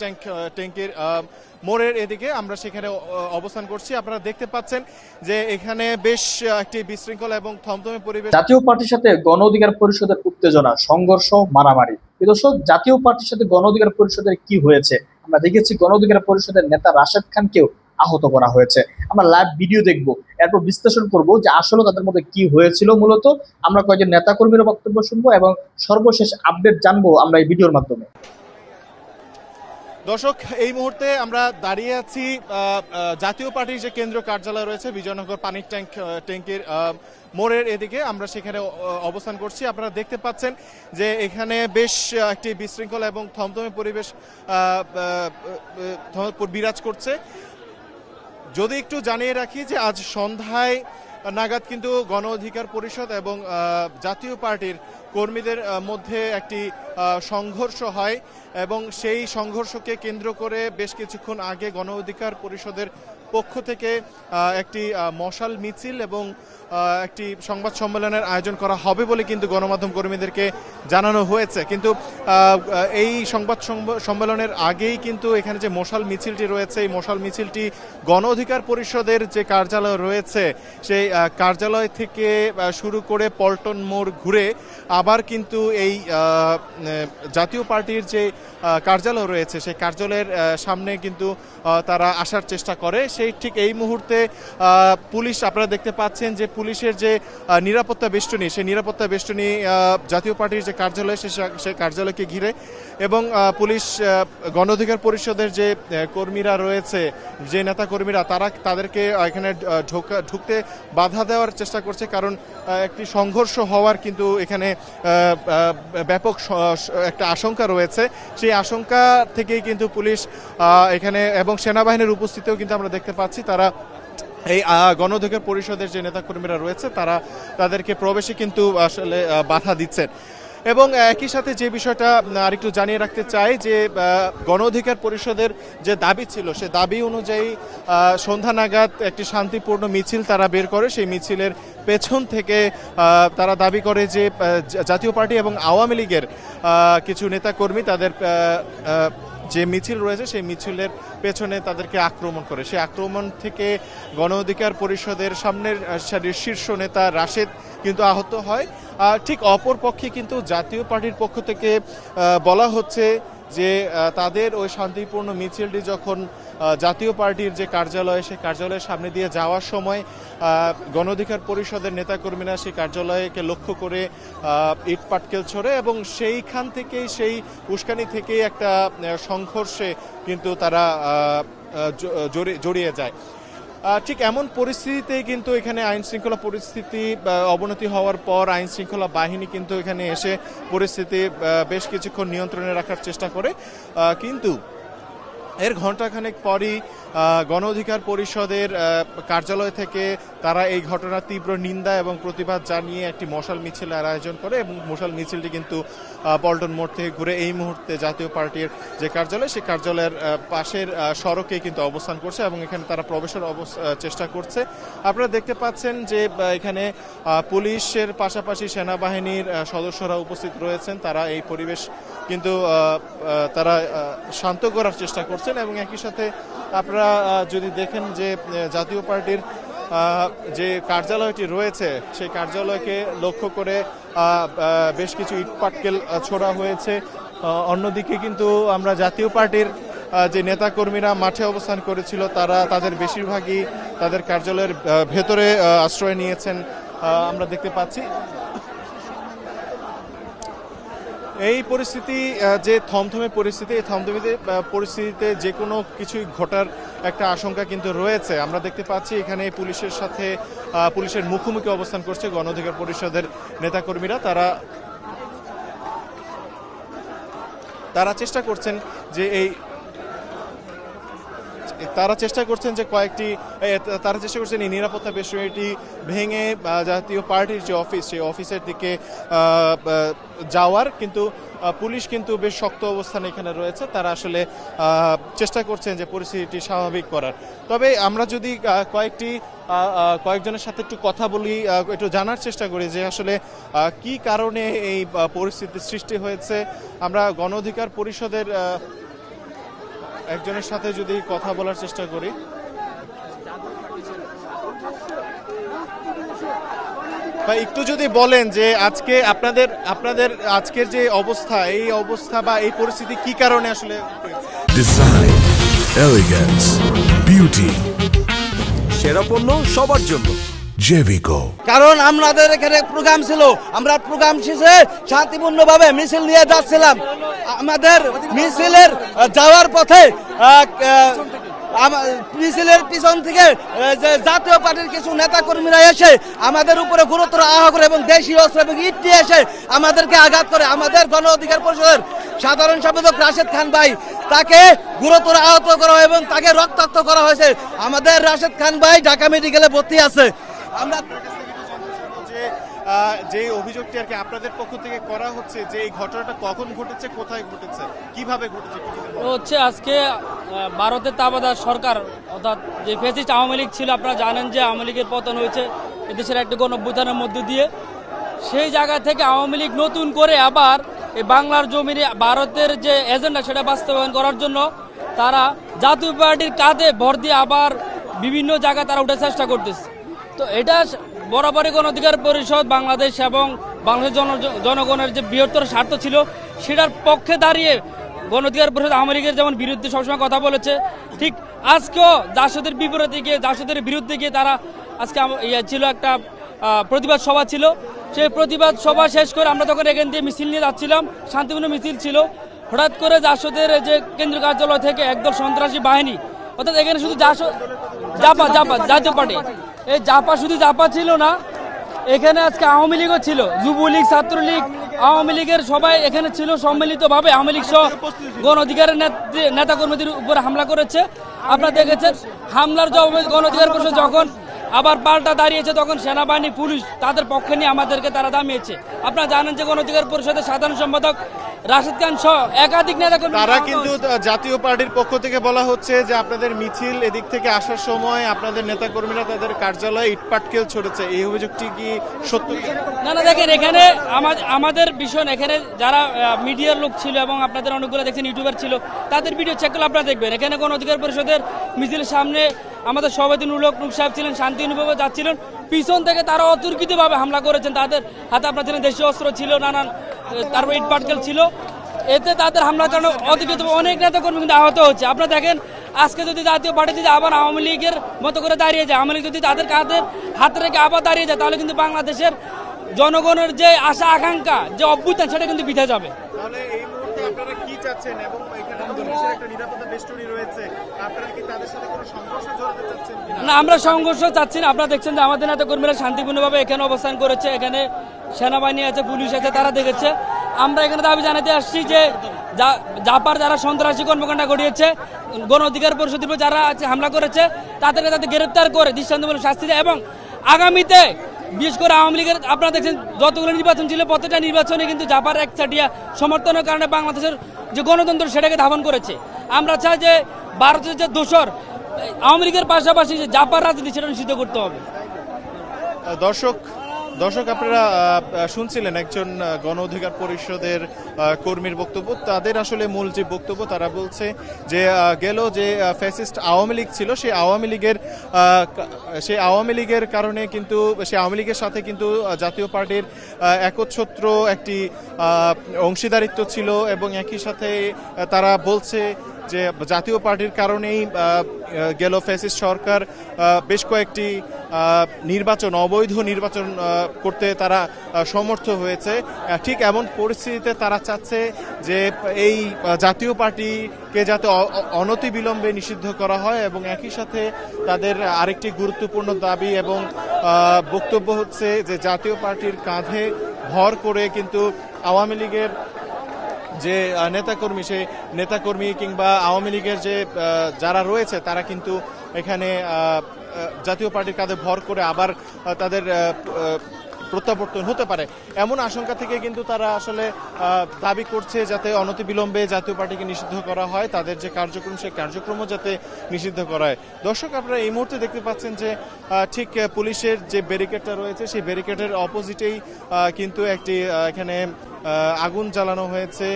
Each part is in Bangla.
ট্যাঙ্ক ট্যাঙ্কের মোড়ের এদিকে আমরা সেখানে অবস্থান করছি। আপনারা দেখতে পাচ্ছেন যে এখানে বেশ একটি বিশৃঙ্খলা এবং থমথমে পরিবেশ। জাতীয় পার্টির সাথে গণ অধিকার পরিষদের উত্তেজনা, সংঘর্ষ, মারামারি। দর্শক, জাতীয় পার্টির সাথে গণ অধিকার পরিষদের কি হয়েছে? আমরা দেখেছি গণ অধিকার পরিষদের নেতা রাশেদ খানকেও আহত করা হয়েছে। আমরা লাইভ ভিডিও দেখব। এরপর বিশ্লেষণ করব যে আসলে তাদের মধ্যে কি হয়েছিল মূলত। আমরা কয়েকজন নেতা কর্মীর বক্তব্য শুনব এবং সর্বশেষ আপডেট জানব আমরা এই ভিডিওর মাধ্যমে। দর্শক, এই মুহূর্তে আমরা দাঁড়িয়ে আছি জাতীয় পার্টির যে কেন্দ্রীয় কার্যালয় রয়েছে, বিজয়নগর পানির ট্যাঙ্ক ট্যাঙ্কের মোড়ের এদিকে আমরা সেখানে অবস্থান করছি। আপনারা দেখতে পাচ্ছেন যে এখানে বেশ একটি বিশৃঙ্খলা এবং থমথমে পরিবেশ বিরাজ করছে। যদি একটু জানিয়ে রাখি যে আজ সন্ধ্যায় নাগাদ কিন্তু গণ অধিকার পরিষদ এবং জাতীয় পার্টির কর্মীদের মধ্যে একটি সংঘর্ষ হয় এবং সেই সংঘর্ষকে কেন্দ্র করে বেশ কিছুক্ষণ আগে গণ অধিকার পরিষদের পক্ষ থেকে একটি মশাল মিছিল এবং একটি সংবাদ সম্মেলনের আয়োজন করা হবে বলে কিন্তু গণমাধ্যম কর্মীদেরকে জানানো হয়েছে। কিন্তু এই সংবাদ সম্মেলনের আগেই কিন্তু এখানে যে মশাল মিছিলটি রয়েছে, এই মশাল মিছিলটি গণ অধিকার পরিষদের যে কার্যালয় রয়েছে, সেই কার্যালয় থেকে শুরু করে পল্টন মোড় ঘুরে আবার কিন্তু এই জাতীয় পার্টির যে কার্যালয় রয়েছে, সেই কার্যালয়ের সামনে কিন্তু তারা আসার চেষ্টা করে। সেই ঠিক এই মুহূর্তে পুলিশ আপনারা দেখতে পাচ্ছেন যে পুলিশের যে নিরাপত্তা বেষ্টনী, সেই নিরাপত্তা বেষ্টনী জাতীয় পার্টির যে কার্যালয় সেই কার্যালয়কে ঘিরে এবং পুলিশ গণ অধিকার পরিষদের যে কর্মীরা রয়েছে, যে নেতা কর্মীরা তারা তাদেরকে এখানে ঢোকা ঢুকতে বাধা দেওয়ার চেষ্টা করছে কারণ একটি সংঘর্ষ হওয়ার কিন্তু এখানে ব্যাপক একটা আশঙ্কা রয়েছে। সেই আশঙ্কা থেকেই কিন্তু পুলিশ এখানে এবং সেনাবাহিনীর উপস্থিতিও কিন্তু আমরা দেখতে পাচ্ছি তারা এই আহ, গণ অধিকার পরিষদের যে নেতাকর্মীরা রয়েছে তারা তাদেরকে প্রবেশে কিন্তু আসলে বাধা দিচ্ছেন। এবং একই সাথে যে বিষয়টা আরেকটু জানিয়ে রাখতে চাই যে গণ অধিকার পরিষদের যে দাবি ছিল সে দাবি অনুযায়ী সন্ধ্যা নাগাদ একটি শান্তিপূর্ণ মিছিল তারা বের করে। সেই মিছিলের পেছন থেকে তারা দাবি করে যে জাতীয় পার্টি এবং আওয়ামী লীগের কিছু নেতাকর্মী তাদের যে মিছিল রয়েছে, সেই মিছিলের পেছনে তাদেরকে আক্রমণ করে। সেই আক্রমণ থেকে গণ অধিকার পরিষদের সামনের শীর্ষ নেতা রাশেদ কিন্তু আহত হয়। ঠিক অপর পক্ষে কিন্তু জাতীয় পার্টির পক্ষ থেকে বলা হচ্ছে যে তাদের ওই শান্তিপূর্ণ মিছিলটি যখন জাতীয় পার্টির যে কার্যালয় সেই কার্যালয়ের সামনে দিয়ে যাওয়ার সময় আহ, গণ অধিকার পরিষদের নেতাকর্মীরা সেই কার্যালয়কে লক্ষ্য করে ইটপাটকেল ইট পাটকেল ছড়ে এবং সেইখান থেকেই সেই উস্কানি থেকেই একটা সংঘর্ষে কিন্তু তারা জড়িয়ে যায়। ঠিক এমন পরিস্থিতিতে কিন্তু এখানে আইন শৃঙ্খলা পরিস্থিতি অবনতি হওয়ার পর আইন শৃঙ্খলা বাহিনী কিন্তু এখানে এসে পরিস্থিতি বেশ কিছুক্ষণ নিয়ন্ত্রণে রাখার চেষ্টা করে। কিন্তু এর ঘন্টাখানেক পরই গণ অধিকার পরিষদের কার্যালয় থেকে তারা এই ঘটনার তীব্র নিন্দা এবং প্রতিবাদ জানিয়ে একটি মশাল মিছিলের আয়োজন করে এবং মশাল মিছিলটি কিন্তু পল্টন মোড় থেকে ঘুরে এই মুহূর্তে জাতীয় পার্টির যে কার্যালয়, সেই কার্যালয়ের পাশের সড়কে কিন্তু অবস্থান করছে এবং এখানে তারা প্রবেশের চেষ্টা করছে। আপনারা দেখতে পাচ্ছেন যে এখানে পুলিশের পাশাপাশি সেনাবাহিনীর সদস্যরা উপস্থিত রয়েছেন। তারা এই পরিবেশ কিন্তু তারা শান্ত করার চেষ্টা করছেন এবং একই সাথে আপনারা যদি দেখেন যে জাতীয় পার্টির যে কার্যালয়টি রয়েছে, সেই কার্যালয়কে লক্ষ্য করে বেশ কিছু ইটপাটকেল ছোড়া হয়েছে। অন্যদিকে কিন্তু আমরা জাতীয় পার্টির যে নেতাকর্মীরা মাঠে অবস্থান করেছিল, তারা তাদের বেশিরভাগই তাদের কার্যালয়ের ভেতরে আশ্রয় নিয়েছেন। আমরা দেখতে পাচ্ছি। এই পরিস্থিতি যে থমথমে পরিস্থিতি, এই থমথমে পরিস্থিতিতে যে কোনো কিছুই ঘটার একটা আশঙ্কা কিন্তু রয়েছে। আমরা দেখতে পাচ্ছি এখানে পুলিশের সাথে পুলিশের মুখোমুখি অবস্থান করছে গণ অধিকার পরিষদের নেতাকর্মীরা। তারা তারা চেষ্টা করছেন যে এই তারা চেষ্টা করছেন যে কয়েকটি তারা চেষ্টা করছেন এই নিরাপত্তা বেষ্টনীটি ভেঙে জাতীয় পার্টির যে অফিস সেই অফিসের দিকে যাওয়ার। কিন্তু পুলিশ কিন্তু বেশ শক্ত অবস্থানে এখানে রয়েছে। তারা আসলে চেষ্টা করছেন যে পরিস্থিতিটি স্বাভাবিক করার। তবে আমরা যদি কয়েকটি কয়েকজনের সাথে একটু কথা বলি একটু জানার চেষ্টা করি যে আসলে কি কারণে এই আহ, পরিস্থিতির সৃষ্টি হয়েছে। আমরা গণ অধিকার পরিষদের একজনের সাথে যদি কথা বলার চেষ্টা করি। ভাই একটু যদি বলেন যে আজকে আপনাদের আপনাদের আজকের যে অবস্থা এই অবস্থা বা এই পরিস্থিতি কি কারণে আসলে? Design, elegance, beauty, সেরা পণ্য সবার জন্য। Jevico. কারণ আমাদের এখানে প্রোগ্রাম ছিল, আমরা প্রোগ্রাম শেষে শান্তিপূর্ণভাবে মিছিল নিয়ে যাচ্ছিলাম। আমাদের মিছিলের যাওয়ার পথে মিছিলের পিছন থেকে জাতীয় পার্টির কিছু নেতা কর্মীরা এসে আমাদের উপরে গুরুতর আহ করে এবং দেশীয় অস্ত্র এবং ইট নিয়ে এসে আমাদেরকে আঘাত করে। আমাদের গণ অধিকার পরিষদের সাধারণ সম্পাদক রাশেদ খান ভাই, তাকে গুরুতর আহত করা এবং তাকে রক্তাক্ত করা হয়েছে। আমাদের রাশেদ খান ভাই ঢাকা মেডিকেলে ভর্তি আছে। আমরা যে অভিযোগটি আর কি আপনাদের পক্ষ থেকে করা হচ্ছে, যে এই ঘটনাটা কখন ঘটেছে, কোথায় ঘটেছে, কীভাবে ঘটেছে হচ্ছে আজকে ভারতের তাবাদার সরকার, অর্থাৎ যে ফেসিস্ট আওয়ামী লীগ ছিল, আপনারা জানেন যে আওয়ামী লীগের পতন হয়েছে এদেশের একটি গণভ্যুত্থানের মধ্য দিয়ে। সেই জায়গা থেকে আওয়ামী লীগ নতুন করে আবার এই বাংলার জমিনে ভারতের যে এজেন্ডা, সেটা বাস্তবায়ন করার জন্য তারা জাতীয় পার্টির কাঁধে ভর দিয়ে আবার বিভিন্ন জায়গায় তারা উঠার চেষ্টা করতেছে। তো এটা বরাবরই গণ অধিকার পরিষদ বাংলাদেশ এবং বাংলাদেশ জন জনগণের যে বৃহত্তর স্বার্থ ছিল, সেটার পক্ষে দাঁড়িয়ে গণ অধিকার পরিষদ আওয়ামী লীগের যেমন বিরুদ্ধে সবসময় কথা বলেছে, ঠিক আজকেও জাসদের বিপরীতে গিয়ে জাসদের বিরুদ্ধে গিয়ে তারা আজকে ইয়ে ছিল একটা প্রতিবাদ সভা ছিল। সেই প্রতিবাদ সভা শেষ করে আমরা তখন এখান দিয়ে মিছিল নিয়ে যাচ্ছিলাম, শান্তিপূর্ণ মিছিল ছিল। হঠাৎ করে জাসদের যে কেন্দ্রীয় কার্যালয় থেকে একদল সন্ত্রাসী বাহিনী, অর্থাৎ এখানে শুধু জাসদ জাপা জাপা, জাতীয় পার্টি। এই জাপা শুধু জাপা ছিল না, এখানে আজকে আওয়ামী লীগও ছিল। যুবলীগ, ছাত্রলীগ, আওয়ামী লীগের সবাই এখানে ছিল সম্মিলিতভাবে। আওয়ামী লীগ সহ গণ অধিকারের নেত্রী- নেতাকর্মীদের উপরে হামলা করেছে। আপনারা দেখেছেন, হামলার জবাবে গণ অধিকার পরিষদ যখন আবার পাল্টা দাঁড়িয়েছে, তখন সেনাবাহিনী, পুলিশ তাদের পক্ষে নিয়ে আমাদেরকে তারা দামিয়েছে। আপনারা জানেন যে গণ অধিকার পরিষদের সাধারণ সম্পাদক রাশেদ খান সহ একাধিক নেতাকর্মী তারা কিন্তু। জাতীয় পার্টির পক্ষ থেকে বলা হচ্ছে যে আপনাদের মিছিল এদিক থেকে আসার সময় আপনাদের নেতাকর্মীরা তাদের কার্যালয়ে ইটপাটকেল ছড়েছে। এই অভিযোগটি কি সত্য না না দেখেন এখানে আমাদের ভীষণ এখানে যারা মিডিয়ার লোক ছিল এবং আপনাদের অনেকগুলো দেখছেন ইউটিউবার ছিল তাদের ভিডিও চেক করলে আপনারা দেখবেন। এখানে কোন অধিকার পরিষদের মিছিলের সামনে আমাদের সভাপতি নুরুলক নুক সাহেব ছিলেন শান্তি অনুভবে যাচ্ছিলেন। পিছন থেকে তারা অতর্কিতভাবে হামলা করেছেন তাদের হাতে আপনার ছিলেন দেশীয় অস্ত্র ছিল নানান তারপর ইট পাটকেল ছিল। এতে তাদের হামলার কারণে অধিকৃত অনেক নেতা কর্মী কিন্তু আহত হচ্ছে। আপনারা দেখেন, আজকে যদি জাতীয় পার্টি যদি আবার আওয়ামী লীগের মতো করে দাঁড়িয়ে যায়, আওয়ামী লীগ যদি তাদের কাঁধে, হাত রেখে আবার দাঁড়িয়ে যায়, তাহলে কিন্তু বাংলাদেশের জনগণের যে আশা, আকাঙ্ক্ষা, যে অভ্যুত্থান, সেটা কিন্তু বিধে যাবে। আপনারা কি চাচ্ছেন এবং না, আমরা সংঘর্ষ চাচ্ছি না। আপনারা দেখছেন যে আমাদের নেতা কর্মীরা শান্তিপূর্ণভাবে এখানে অবস্থান করেছে। এখানে সেনাবাহিনী আছে, পুলিশ আছে, তারা দেখেছে। আমরা এখানে দাবি জানাতে আসছি যে জাপার যারা সন্ত্রাসী কর্মকাণ্ড ঘটিয়েছে, গণ অধিকার পরিষদের যারা আছে, হামলা করেছে, তাদেরকে তাদের গ্রেপ্তার করে দৃষ্টান্তমূলক শাস্তি দেয় এবং আগামীতে বিশেষ করে আওয়ামী লীগের, আপনারা দেখছেন যতগুলো নির্বাচন ছিল, প্রত্যেকটা নির্বাচনে কিন্তু জাপার এক চাটিয়া সমর্থনের কারণে বাংলাদেশের যে গণতন্ত্র সেটাকে ধাবন করেছে। আমরা চাই যে ভারতের যে দোসর, আওয়ামী লীগের পাশাপাশি যে জাপার রাজনীতি সেটা নিষিদ্ধ করতে হবে। দর্শক দর্শক, আপনারা শুনছিলেন একজন গণ অধিকার পরিষদের কর্মীর বক্তব্য। তাদের আসলে মূল যে বক্তব্য, তারা বলছে যে গেল যে ফ্যাসিস্ট আওয়ামী লীগ ছিল সেই আওয়ামী লীগের সেই আওয়ামী লীগের কারণে কিন্তু সেই আওয়ামী লীগের সাথে কিন্তু জাতীয় পার্টির একচ্ছত্র একটি অংশীদারিত্ব ছিল এবং একই সাথে তারা বলছে যে জাতীয় পার্টির কারণেই গেল ফ্যাসিস্ট সরকার বেশ কয়েকটি নির্বাচন, অবৈধ নির্বাচন করতে তারা সমর্থ হয়েছে। ঠিক এমন পরিস্থিতিতে তারা চাচ্ছে যে এই জাতীয় পার্টিকে যাতে অনতিবিলম্বে নিষিদ্ধ করা হয় এবং একই সাথে তাদের আরেকটি গুরুত্বপূর্ণ দাবি এবং বক্তব্য হচ্ছে যে জাতীয় পার্টির কাঁধে ভর করে কিন্তু আওয়ামী লীগের যে নেতাকর্মী, সেই নেতাকর্মী কিংবা আওয়ামী লীগের যে যারা রয়েছে, তারা কিন্তু এখানে জাতীয় পার্টির কাঁধে ভর করে আবার তাদের প্রত্যাবর্তন হতে পারে। এমন আশঙ্কা থেকে কিন্তু তারা আসলে দাবি করছে যাতে অনতিবিলম্বে জাতীয় পার্টিকে নিষিদ্ধ করা হয়, তাদের যে কার্যক্রম, সেই কার্যক্রমও যাতে নিষিদ্ধ করা হয়। দর্শক, আপনারা এই মুহূর্তে দেখতে পাচ্ছেন যে ঠিক পুলিশের যে ব্যারিকেডটা রয়েছে, সেই ব্যারিকেডের অপোজিটেই কিন্তু একটি এখানে আগুন জ্বালানো হয়েছে।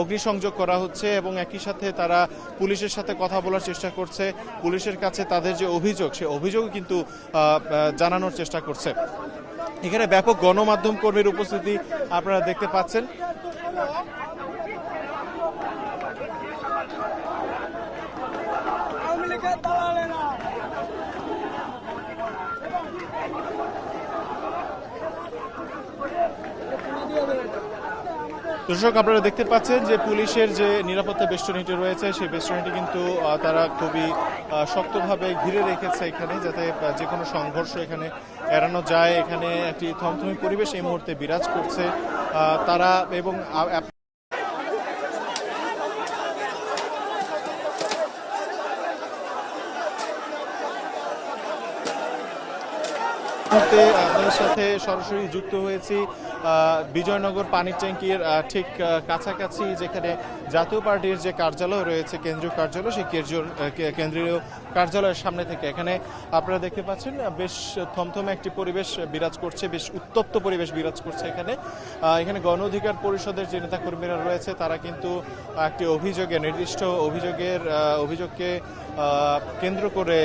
অগ্নিসংযোগ করা হচ্ছে এবং একই সাথে তারা পুলিশের সাথে কথা বলার চেষ্টা করছে। পুলিশের কাছে তাদের যে অভিযোগ, সে অভিযোগ কিন্তু জানানোর চেষ্টা করছে। এখানে ব্যাপক গণমাধ্যম কর্মীর উপস্থিতি আপনারা দেখতে পাচ্ছেন। দর্শক, আপনারা দেখতে পাচ্ছেন যে পুলিশের যে নিরাপত্তা বেষ্টনীটি রয়েছে, সেই বেষ্টনীটি কিন্তু তারা খুবই শক্তভাবে ঘিরে রেখেছে এখানে, যাতে যে কোনো সংঘর্ষ এখানে এড়ানো যায়। এখানে একটি থমথমি পরিবেশ এই মুহূর্তে বিরাজ করছে। তারা এবং মুহূর্তে আপনাদের সাথে সরাসরি যুক্ত হয়েছি। বিজয়নগর পানির ট্যাঙ্কির ঠিক কাছাকাছি যেখানে জাতীয় পার্টির যে কার্যালয় রয়েছে, কেন্দ্রীয় কার্যালয়, সেই কেন্দ্রীয় কার্যালয়ের সামনে থেকে এখানে আপনারা দেখতে পাচ্ছেন বেশ থমথমে একটি পরিবেশ বিরাজ করছে, বেশ উত্তপ্ত পরিবেশ বিরাজ করছে এখানে। এখানে গণ অধিকার পরিষদের যে নেতাকর্মীরা রয়েছে, তারা কিন্তু একটি অভিযোগে, নির্দিষ্ট অভিযোগের অভিযোগকে কেন্দ্র করে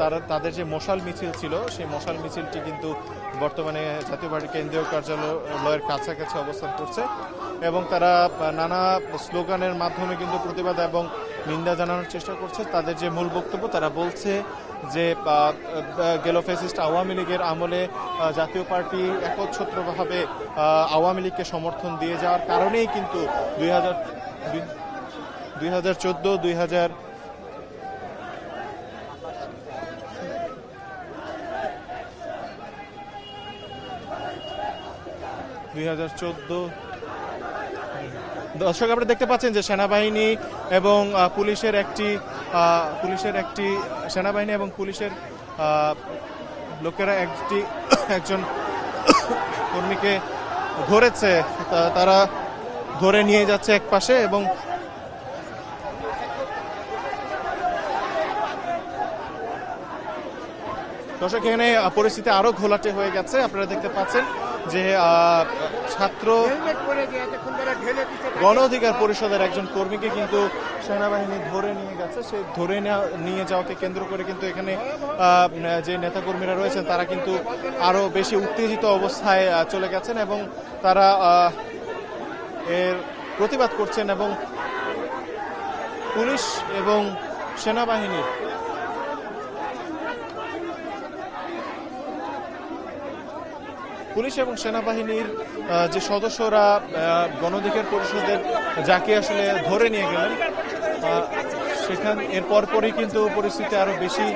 তারা, তাদের যে মশাল মিছিল ছিল, সেই মশাল মিছিলটি কিন্তু বর্তমানে জাতীয় পার্টি কেন্দ্রীয় কার্যালয়ের কাছাকাছি অবস্থান করছে এবং তারা নানা স্লোগানের মাধ্যমে কিন্তু প্রতিবাদ এবং নিন্দা জানানোর চেষ্টা করছে। তাদের যে মূল বক্তব্য, তারা বলছে যে গেল ফেসিস্ট আওয়ামী লীগের আমলে জাতীয় পার্টি একচ্ছত্রভাবে আওয়ামী লীগকে সমর্থন দিয়ে যাওয়ার কারণেই কিন্তু দুই হাজার দুই হাজার চোদ্দ, দুই হাজার দুই হাজার চোদ্দ। দর্শক, আপনারা দেখতে পাচ্ছেন যে সেনাবাহিনী এবং পুলিশের একটি পুলিশের একটি সেনাবাহিনী এবং পুলিশের লোকেরা একটি, একজন কর্মীকে ধরেছে। তারা ধরে নিয়ে যাচ্ছে এক পাশে এবং দর্শক, এখানে পরিস্থিতি আরও ঘোলাটে হয়ে গেছে, আপনারা দেখতে পাচ্ছেন। যে ছাত্র গণ অধিকার পরিষদের একজন কর্মীকে কিন্তু সেনাবাহিনী ধরে নিয়ে গেছে। সে ধরে নিয়ে যাওয়াকে কেন্দ্র করে কিন্তু এখানে যে নেতাকর্মীরা রয়েছেন, তারা কিন্তু আরও বেশি উত্তেজিত অবস্থায় চলে গেছেন এবং তারা এর প্রতিবাদ করছেন এবং পুলিশ এবং সেনাবাহিনীর পুলিশ এবং সেনাবাহিনীর যে সদস্যরা আহ, গণঅধিকার পরিষদের যাকে আসলে ধরে নিয়ে গেলেন সেখান এর পরপরই কিন্তু পরিস্থিতি আরও বেশি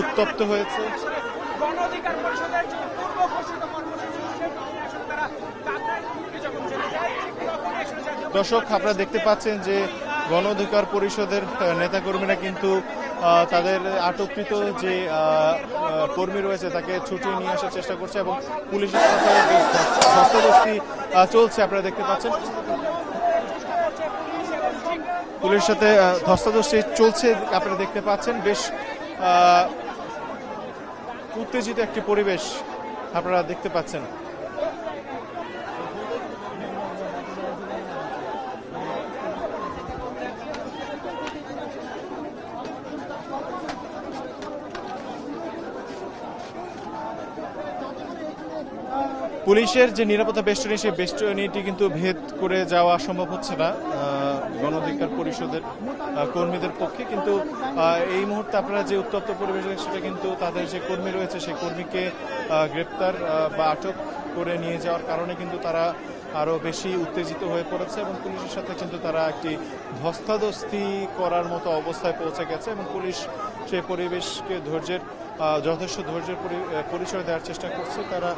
উত্তপ্ত হয়েছে। গণঅধিকার পরিষদের যে পূর্ব ঘোষিত কর্মসূচি আসলে তারা তাদের যখন চলে যায় তখন আসলে জাতীয় দর্শক আপনারা দেখতে পাচ্ছেন যে গণ অধিকার পরিষদের নেতাকর্মীরা কিন্তু তাদের আটককৃত যে কর্মী রয়েছে তাকে ছুটিয়ে নিয়ে আসার চেষ্টা করছে এবং পুলিশের সাথে চলছে, আপনারা দেখতে পাচ্ছেন। পুলিশের সাথে ধস্তাধস্তি চলছে, আপনারা দেখতে পাচ্ছেন। বেশ উত্তেজিত একটি পরিবেশ আপনারা দেখতে পাচ্ছেন। পুলিশের যে নিরাপত্তা বেষ্টনী সেই বেষ্টনীটি কিন্তু ভেদ করে যাওয়া সম্ভব হচ্ছে না আহ, গণ অধিকার পরিষদের কর্মীদের পক্ষে। কিন্তু এই মুহূর্তে আপনারা যে উত্তপ্ত পরিবেশ সেটা কিন্তু তাদের যে কর্মী রয়েছে সেই কর্মীকে গ্রেপ্তার বা আটক করে নিয়ে যাওয়ার কারণে কিন্তু তারা আরও বেশি উত্তেজিত হয়ে পড়েছে এবং পুলিশের সাথে কিন্তু তারা একটি ধস্তাধস্তি করার মতো অবস্থায় পৌঁছে গেছে এবং পুলিশ সেই পরিবেশকে ধৈর্যের যথেষ্ট ধৈর্যের পরি- পরিচয় দেওয়ার চেষ্টা করছে। তারা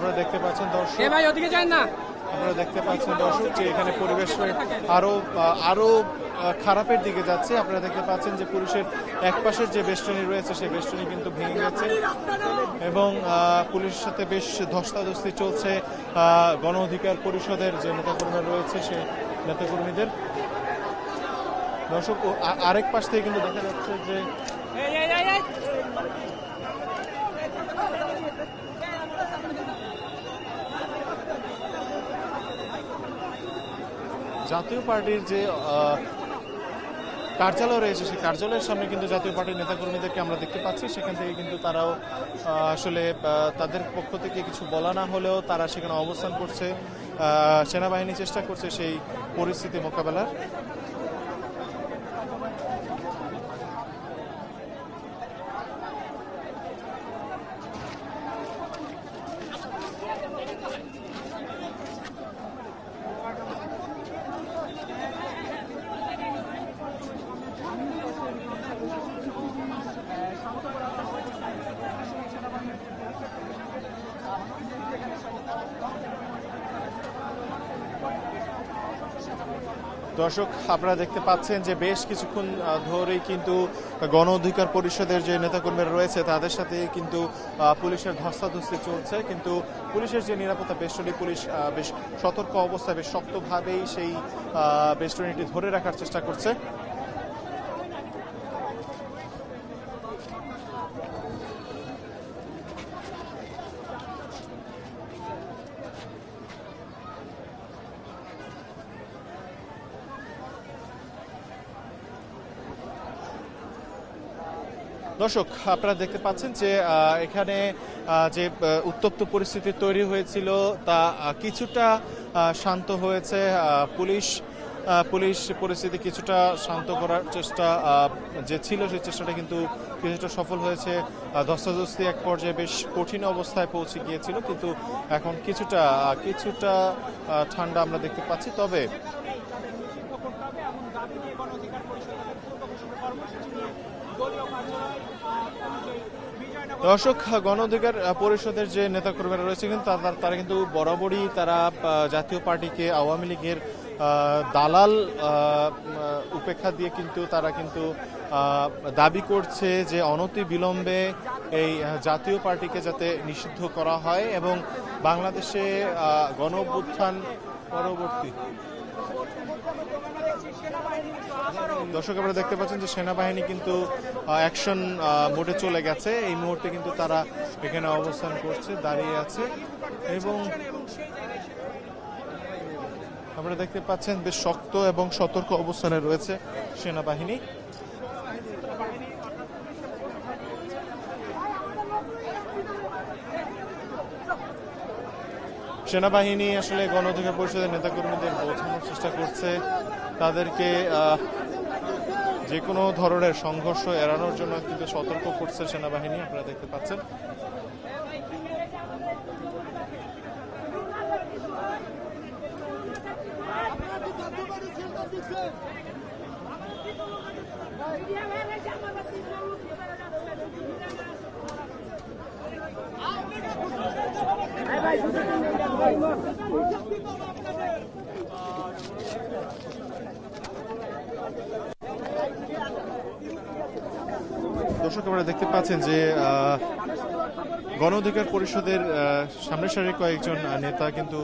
আপনারা দেখতে পাচ্ছেন দর্শক। ভাই ওদিকে যান না। আপনারা দেখতে পাচ্ছেন দর্শক যে এখানে পরিবেশ আরও আরও খারাপের দিকে যাচ্ছে। আপনারা দেখতে পাচ্ছেন যে পুলিশের এক পাশের যে বেষ্টনী রয়েছে সেই বেষ্টনী কিন্তু ভেঙে গেছে। এবং পুলিশের সাথে বেশ ধস্তাধস্তি চলছে। আহ, গণ অধিকার পরিষদের যে নেতাকর্মীরা রয়েছে সেই নেতাকর্মীদের। দর্শক আরেক পাশ থেকে কিন্তু দেখা যাচ্ছে যে জাতীয় পার্টির যে কার্যালয় রয়েছে, সেই কার্যালয়ের সামনে কিন্তু জাতীয় পার্টির নেতাকর্মীদেরকে আমরা দেখতে পাচ্ছি। সেখান থেকে কিন্তু তারাও আসলে তাদের পক্ষ থেকে কিছু বলা না হলেও তারা সেখানে অবস্থান করছে। সেনাবাহিনী চেষ্টা করছে সেই পরিস্থিতি মোকাবেলার। দর্শক, আপনারা দেখতে পাচ্ছেন যে বেশ কিছুক্ষণ ধরেই কিন্তু গণ অধিকার পরিষদের যে নেতাকর্মীরা রয়েছে, তাদের সাথে কিন্তু পুলিশের ধস্তাধস্তি চলছে। কিন্তু পুলিশের যে নিরাপত্তা বেষ্টনী, পুলিশ বেশ সতর্ক অবস্থায়, বেশ শক্তভাবেই সেই বেষ্টনীটি ধরে রাখার চেষ্টা করছে। দর্শক, আপনারা দেখতে পাচ্ছেন যে এখানে যে উত্তপ্ত পরিস্থিতি তৈরি হয়েছিল, তা কিছুটা শান্ত হয়েছে পুলিশ পুলিশ পরিস্থিতি কিছুটা শান্ত করার চেষ্টা যে ছিল সেই চেষ্টাটা কিন্তু কিছুটা সফল হয়েছে। ধস্তাধস্তি এক পর্যায়ে বেশ কঠিন অবস্থায় পৌঁছে গিয়েছিল, কিন্তু এখন কিছুটা কিছুটা ঠান্ডা আমরা দেখতে পাচ্ছি। তবে সিদ্ধ করতে হবে এমন দাবি নিয়ে গণ অধিকার পরিষদের পূর্ব ঘোষিত কর্মসূচি নিয়ে দলীয় কার্যালয় আহ, অনুযায়ী বিজয়নগর দর্শক গণ অধিকার পরিষদের যে নেতাকর্মীরা রয়েছে কিন্তু তারা কিন্তু বরাবরই তারা জাতীয় পার্টিকে আওয়ামী লীগের দালাল উপেক্ষা দিয়ে কিন্তু তারা কিন্তু দাবি করছে যে অনতি বিলম্বে এই জাতীয় পার্টিকে যাতে নিষিদ্ধ করা হয় এবং বাংলাদেশে গণ পরবর্তী দর্শক, আপনারা দেখতে পাচ্ছেন যে সেনাবাহিনী কিন্তু অ্যাকশন মোডে চলে গেছে। এই মুহূর্তে কিন্তু তারা এখানে অবস্থান করছে, দাঁড়িয়ে আছে। এবং আপনারা দেখতে পাচ্ছেন বেশ শক্ত এবং সতর্ক অবস্থানে রয়েছে সেনাবাহিনী। সেনাবাহিনী আসলে গণ অধিকার পরিষদের নেতাকর্মীদের বোঝানোর চেষ্টা করছে। তাদেরকে যে কোনো ধরনের সংঘর্ষ এড়ানোর জন্য কিন্তু সতর্ক করছে সেনাবাহিনী, আপনারা দেখতে পাচ্ছেন। দর্শক, আপনারা দেখতে পাচ্ছেন যে গণ অধিকার পরিষদের সামনের সারির কয়েকজন নেতা কিন্তু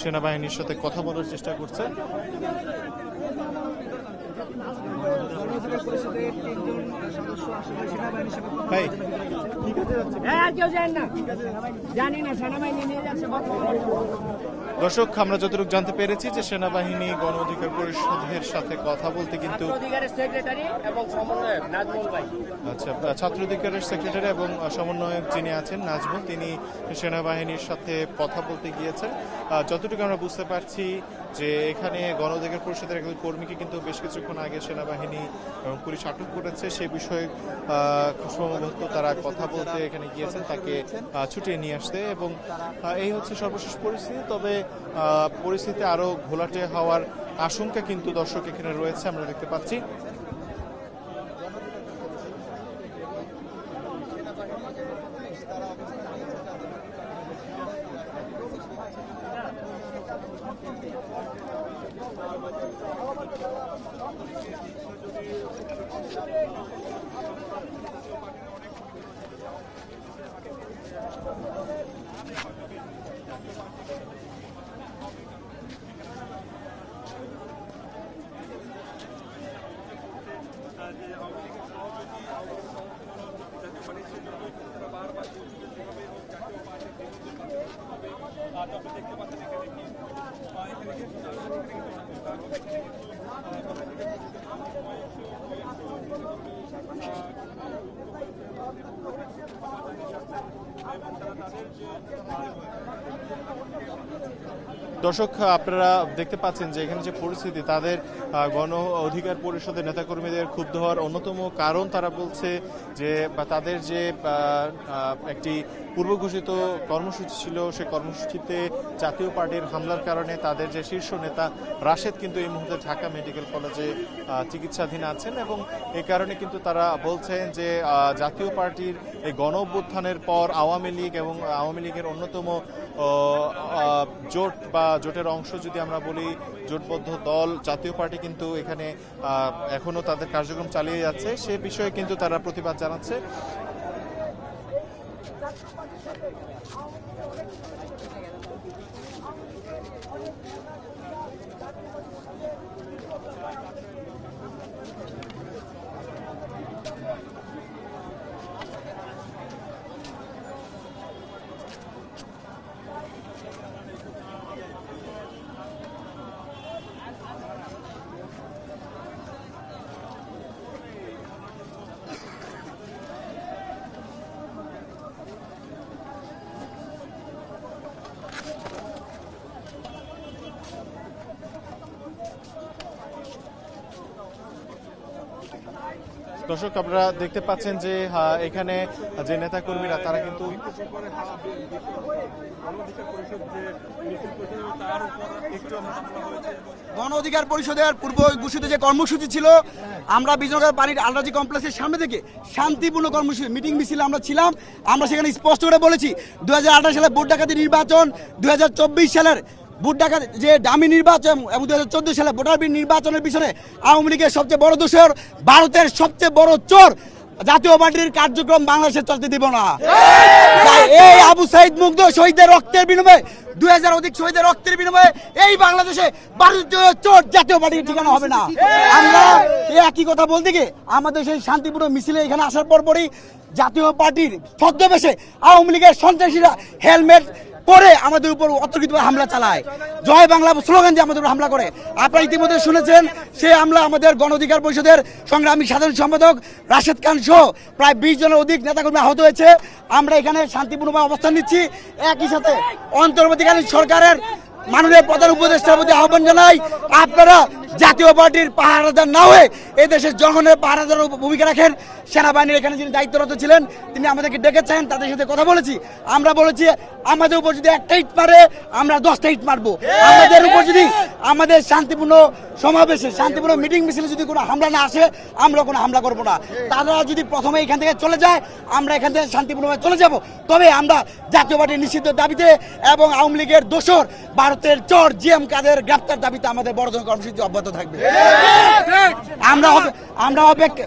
সেনাবাহিনীর সাথে কথা বলার চেষ্টা করছে দর্শক, আমরা যতটুকু জানতে পেরেছি যে সেনাবাহিনী গণ অধিকার পরিষদের সাথে কথা বলতে কিন্তু অধিকারের সেক্রেটারি এবং সমন্বয়ক নাজমুল ভাই। আচ্ছা ছাত্র অধিকারের সেক্রেটারি এবং সমন্বয়ক যিনি আছেন, নাজমুল, তিনি সেনাবাহিনীর সাথে কথা বলতে গিয়েছেন। যতটুকু আমরা বুঝতে পারছি যে এখানে গণ পরিষদের একজন কর্মীকে কিন্তু বেশ কিছুক্ষণ আগে সেনাবাহিনী এবং পুলিশ আটক করেছে। সে বিষয়ে সম্ভবত তারা কথা বলতে এখানে গিয়েছেন, তাকে ছুটিয়ে নিয়ে আসতে এবং এই হচ্ছে সর্বশেষ পরিস্থিতি। তবে পরিস্থিতি আরও ঘোলাটে হওয়ার আশঙ্কা কিন্তু দর্শক এখানে রয়েছে, আমরা দেখতে পাচ্ছি। এবং তারা তাদের যে দর্শক, আপনারা দেখতে পাচ্ছেন যে এখানে যে পরিস্থিতি, তাদের গণ অধিকার পরিষদের নেতাকর্মীদের ক্ষুব্ধ হওয়ার অন্যতম কারণ তারা বলছে যে তাদের যে একটি পূর্ব ঘোষিত কর্মসূচি ছিল সেই কর্মসূচিতে জাতীয় পার্টির হামলার কারণে তাদের যে শীর্ষ নেতা রাশেদ কিন্তু এই মুহূর্তে ঢাকা মেডিকেল কলেজে চিকিৎসাধীন আছেন এবং এই কারণে কিন্তু তারা বলছেন যে জাতীয় পার্টির এই গণ অভ্যুত্থানের পর আওয়ামী লীগ এবং আওয়ামী লীগের অন্যতম জোট বা জোটের অংশ যদি আমরা বলি, জোটবদ্ধ দল, জাতীয় পার্টি কিন্তু এখানে এখনও এখনও তাদের কার্যক্রম চালিয়ে যাচ্ছে। সে বিষয়ে কিন্তু তারা প্রতিবাদ জানাচ্ছে। দর্শক, আপনারা দেখতে পাচ্ছেন যে এখানে যে নেতাকর্মীরা, তারা কিন্তু গণ অধিকার পরিষদের পূর্ব ঘোষিত যে কর্মসূচি ছিল, আমরা বিজয়নগর পানির আলরাজি কমপ্লেক্সের সামনে থেকে শান্তিপূর্ণ কর্মসূচি, মিটিং মিছিল আমরা ছিলাম। আমরা সেখানে স্পষ্ট করে বলেছি দু সালে ভোট ডাকাতি নির্বাচন, দুই হাজার চব্বিশ সালের ভোট ডাকাতি যে দামি নির্বাচন এবং দু সালে নির্বাচনের পিছনে আওয়ামী লীগের সবচেয়ে বড় দোষর, ভারতের সবচেয়ে বড় চোর, জাতীয় পার্টির কার্যক্রম বাংলাদেশে চলতে দিব না। এই আবু সাইদ মুগ্ধ শহীদের রক্তের বিনিময়ে, দুই হাজার অধিক শহীদের রক্তের বিনিময়ে এই বাংলাদেশে ভারতীয় চোর জাতীয় পার্টির ঠিকানা হবে না। আমরা একই কথা বলতে গিয়ে আমাদের সেই শান্তিপূর্ণ মিছিলে এখানে আসার পর পরই জাতীয় পার্টির ছদ্মবেশে আওয়ামী লীগের সন্ত্রাসীরা হেলমেট পরে আমাদের উপর অতর্কিত হামলা চালায়। জয় বাংলা স্লোগান দিয়ে আমাদের উপর হামলা করে। আপনারা ইতিমধ্যে শুনেছেন, সে হামলা আমাদের গণ অধিকার পরিষদের সংগ্রামী সাধারণ সম্পাদক রাশেদ খান সহ প্রায় বিশ জনের অধিক নেতাকর্মী আহত হয়েছে। আমরা এখানে শান্তিপূর্ণভাবে অবস্থান নিচ্ছি। একই সাথে অন্তর্বর্তীকালীন সরকারের মাননীয় প্রধান উপদেষ্টার প্রতি আহ্বান জানাই, আপনারা জাতীয় পার্টির পাহারাদার না হয়ে এই দেশের জনগণের পাহারাদার ভূমিকা রাখেন। সেনাবাহিনীর এখানে যিনি দায়িত্বরত ছিলেন, তিনি আমাদেরকে ডেকেছেন, তাদের সাথে কথা বলেছি। আমরা বলেছি, আমাদের উপর যদি একটা ইট মারে, আমরা দশটা ইট মারবো। আমাদের উপর যদি, আমাদের শান্তিপূর্ণ সমাবেশে, শান্তিপূর্ণ মিটিং মিছিলে যদি কোনো হামলা না আসে, আমরা কোনো হামলা করব না। তারা যদি প্রথমে এখান থেকে চলে যায়, আমরা এখান থেকে শান্তিপূর্ণভাবে চলে যাব। তবে আমরা জাতীয় পার্টির নিষিদ্ধ দাবিতে এবং আওয়ামী লীগের দোসর ভারতের চর জিএম কাদের গ্রেপ্তার দাবিতে আমাদের বড় কর্মসূচি অব্যাহত থাকবে। আমরা আমরা অপেক্ষা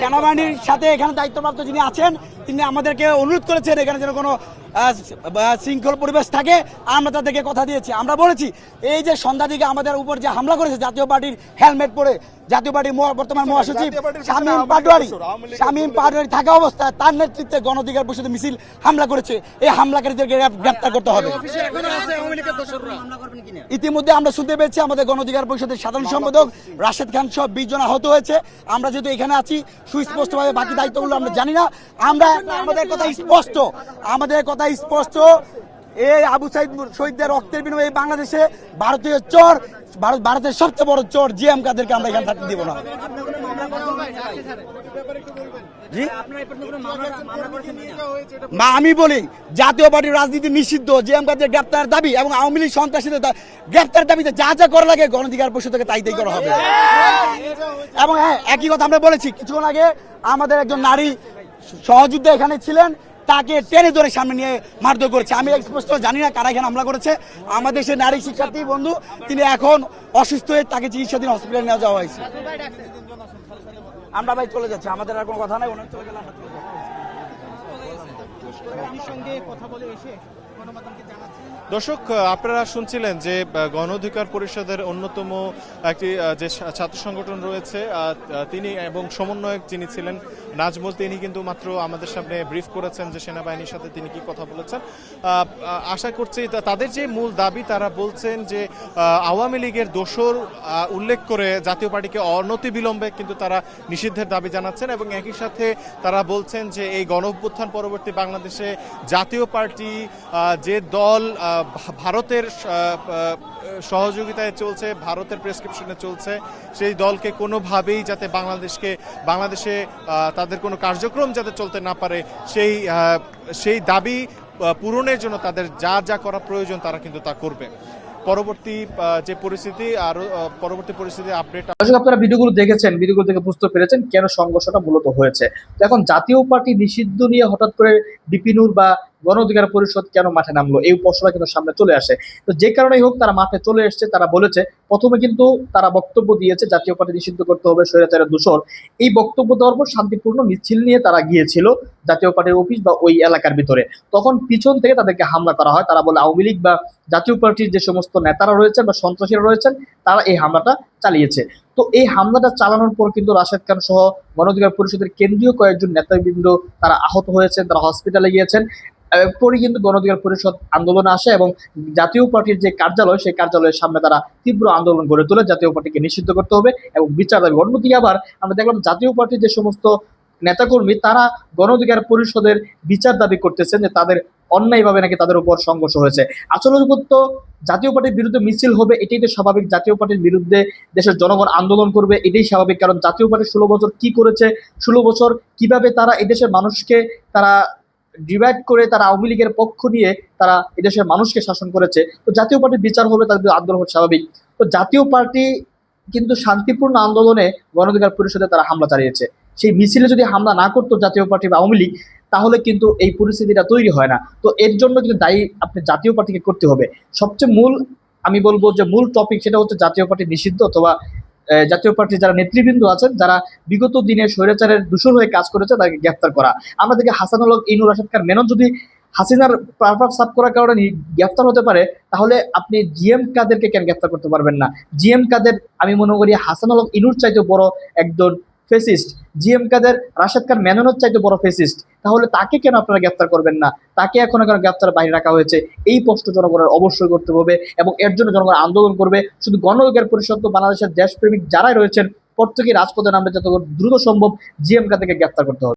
সেনাবাহিনীর সাথে এখানে দায়িত্বপ্রাপ্ত যিনি আছেন, তিনি আমাদেরকে অনুরোধ করেছেন এখানে যেন কোনো শৃঙ্খল পরিবেশ থাকে আমরা তাদেরকে কথা দিয়েছি। আমরা বলেছি এই যে সন্ধ্যা দিকে আমাদের উপর যে হামলা করেছে জাতীয় পার্টির হেলমেট পরে জাতীয় পার্টির বর্তমান মহাসচিব শামীম পাটোয়ারি শামীম পাটোয়ারি থাকা অবস্থায় তার নেতৃত্বে গণ অধিকার পরিষদের মিছিল হামলা করেছে। এই হামলাকারীদেরকে গ্রেপ- গ্রেপ্তার করতে হবে। ইতিমধ্যে আমরা শুনতে পেয়েছি আমাদের গণ অধিকার পরিষদের সাধারণ সম্পাদক রাশেদ খান সহ বিশ জন আহত হয়েছে। আমরা যেহেতু এখানে আছি সুস্পষ্টভাবে বাকি দায়িত্বগুলো আমরা জানি না। আমরা আমাদের কথা স্পষ্ট। আমাদের কথা স্পষ্ট। এই আবু সাইদ শহীদদের রক্তের বিনিময়ে বাংলাদেশে ভারতীয় চর ভারত ভারতের সবচেয়ে বড় চোর জিএম কাদেরকে আমরা এখানে থাকতে দিব না। আমি বলি, জাতীয় পার্টির রাজনীতি নিষিদ্ধ, জিএম কাদের গ্রেপ্তার দাবি এবং আওয়ামী লীগ সন্ত্রাসীদের গ্রেপ্তার দাবিতে যা যা করা লাগে গণধিকার পরিষদ থেকে তাই তাই করা হবে। এবং হ্যাঁ একই কথা আমরা বলেছি, কিছুক্ষণ আগে আমাদের একজন নারী সহযোদ্ধা এখানে ছিলেন তাকে টেনে ধরে সামনে নিয়ে মারধর করেছে। আমি স্পষ্ট জানি না কারা এখানে হামলা করেছে। আমাদের সে নারী শিক্ষার্থী বন্ধু তিনি এখন অসুস্থ হয়ে তাকে চিকিৎসাধীন হসপিটালে নিয়ে যাওয়া হয়েছে। আমরা ভাই চলে যাচ্ছি আমাদের আর কোনো কথা নাই ওনার চলে গেলে আমরা চলে যাব। সঙ্গে কথা বলে এসে গণমাধ্যমকে দর্শক আপনারা শুনছিলেন যে গণ অধিকার পরিষদের অন্যতম একটি যে ছাত্র সংগঠন রয়েছে তিনি এবং সমন্বয়ক যিনি ছিলেন নাজমুল তিনি কিন্তু মাত্র আমাদের সামনে ব্রিফ করেছেন যে সেনাবাহিনীর সাথে তিনি কি কথা বলেছেন। আশা করছি তাদের যে মূল দাবি তারা বলছেন যে আওয়ামী লীগের আহ, উল্লেখ করে জাতীয় পার্টিকে অনতি বিলম্বে কিন্তু তারা নিষিদ্ধের দাবি জানাচ্ছেন এবং একই সাথে তারা বলছেন যে এই গণ পরবর্তী বাংলাদেশে জাতীয় পার্টি যে দল ভারতের সহযোগিতায় চলছে, ভারতের প্রেসক্রিপশনে চলছে। সেই দলকে কোনোভাবেই যাতে বাংলাদেশকে, বাংলাদেশে তাদের কোনো কার্যক্রম যাতে চলতে না পারে, সেই সেই দাবি পূরণের জন্য তাদের যা যা করা প্রয়োজন তারা কিন্তু তা করবে। পরবর্তী যে পরিস্থিতি, আরও পরবর্তী পরিস্থিতি আপডেট দর্শক আপনারা ভিডিওগুলো দেখেছেন, ভিডিওগুলো থেকে বুঝতে পেরেছেন কেন সংঘর্ষটা মূলত হয়েছে। এখন জাতীয় পার্টি নিষিদ্ধ নিয়ে হঠাৎ করে বিপিনুর বা গণ অধিকার পরিষদ কেন মাঠে নামলো? এই প্রশ্নটা কিন্তু সামনে চলে আসে। তো যে কারণেই হোক, তারা মাঠে চলে এসেছে, তারা বলেছে, প্রথমে কিন্তু তারা বক্তব্য দিয়েছে, জাতীয় পার্টি নিষিদ্ধ করতে হবে, স্বৈরাচারের দূষণ। এই বক্তব্য দেওয়ার পর শান্তিপূর্ণ মিছিল নিয়ে তারা গিয়েছিল জাতীয় পার্টির অফিস বা ওই এলাকার ভিতরে। তখন পিছন থেকে তাদেরকে হামলা করা হয়। তারা বলে, আওয়ামী লীগ বা জাতীয় পার্টির যে সমস্ত নেতারা রয়েছেন বা সন্ত্রাসীরা রয়েছেন, তারা এই হামলাটা চালিয়েছে। তো এই হামলাটা চালানোর পর কিন্তু রাশেদ খান সহ গণ অধিকার পরিষদের কেন্দ্রীয় কয়েকজন নেতৃবৃন্দ তারা আহত হয়েছেন, তারা হসপিটালে গিয়েছেন। এরপরই কিন্তু গণ অধিকার পরিষদ আন্দোলন আসে এবং জাতীয় পার্টির যে কার্যালয়, সেই কার্যালয়ের সামনে তারা তীব্র আন্দোলন গড়ে তোলে। জাতীয় পার্টিকে নিষিদ্ধ করতে হবে এবং বিচার দাবি অন্যদিকে আবার আমরা দেখলাম জাতীয় পার্টির যে সমস্ত নেতাকর্মী, তারা গণ অধিকার পরিষদের বিচার দাবি করতেছেন যে তাদের অন্যায়ভাবে নাকি তাদের উপর সংঘর্ষ হয়েছে। আসলে তো জাতীয় পার্টির বিরুদ্ধে মিছিল হবে, এটাই তো স্বাভাবিক। জাতীয় পার্টির বিরুদ্ধে দেশের জনগণ আন্দোলন করবে, এটাই স্বাভাবিক। কারণ জাতীয় পার্টি ষোলো বছর কি করেছে, ষোলো বছর কীভাবে তারা এদেশের মানুষকে তারা ডিভাইড করে তারা আওয়ামী লীগের পক্ষ নিয়ে তারা এদেশের মানুষকে শাসন করেছে। তো জাতীয় পার্টির বিচার হবে তাদের আন্দোলন স্বাভাবিক। তো জাতীয় পার্টি কিন্তু শান্তিপূর্ণ আন্দোলনে গণ অধিকার পরিষদে তারা হামলা চালিয়েছে। সেই মিছিলে যদি হামলা না করতো জাতীয় পার্টি বা আওয়ামী লীগ, তাহলে কিন্তু এই পরিস্থিতিটা তৈরি হয় না। তো এর জন্য কিন্তু দায়ী আপনি জাতীয় পার্টিকে করতে হবে। সবচেয়ে মূল, আমি বলব যে মূল টপিক সেটা হচ্ছে জাতীয় পার্টি নিষিদ্ধ অথবা জাতীয় পার্টির যারা নেতৃবৃন্দ আছেন, যারা বিগত দিনে স্বৈরাচারের দূষণ হয়ে কাজ করেছে তাকে গ্রেফতার করা। আমরা দেখি হাসানুল হক ইনুর রাশেদ খান মেনন যদি হাসিনার প্রভাব সাফ করার কারণে গ্রেফতার হতে পারে, তাহলে আপনি জিএম কাদেরকে কেন গ্রেফতার করতে পারবেন না? জিএম কাদের, আমি মনে করি হাসান হক ইনুর চাইতে বড় একজন fascist. G G M Quader, Rashed Khan মেননের চাইতে বড় ফেসিস্ট। তাহলে তাকে কেন আপনারা গ্রেপ্তার করবেন না? তাকে এখন কেন গ্রেপ্তার বাইরে রাখা হয়েছে? এই প্রশ্ন জনগণের অবশ্যই করতে হবে এবং এর জন্য জনগণ আন্দোলন করবে। শুধু গণ পরিষদ তো বাংলাদেশের দেশপ্রেমিক যারাই রয়েছেন প্রত্যেকের রাজপথে নামবে যত দ্রুত সম্ভব জিএম কাদেরকে গ্রেপ্তার করতে হবে।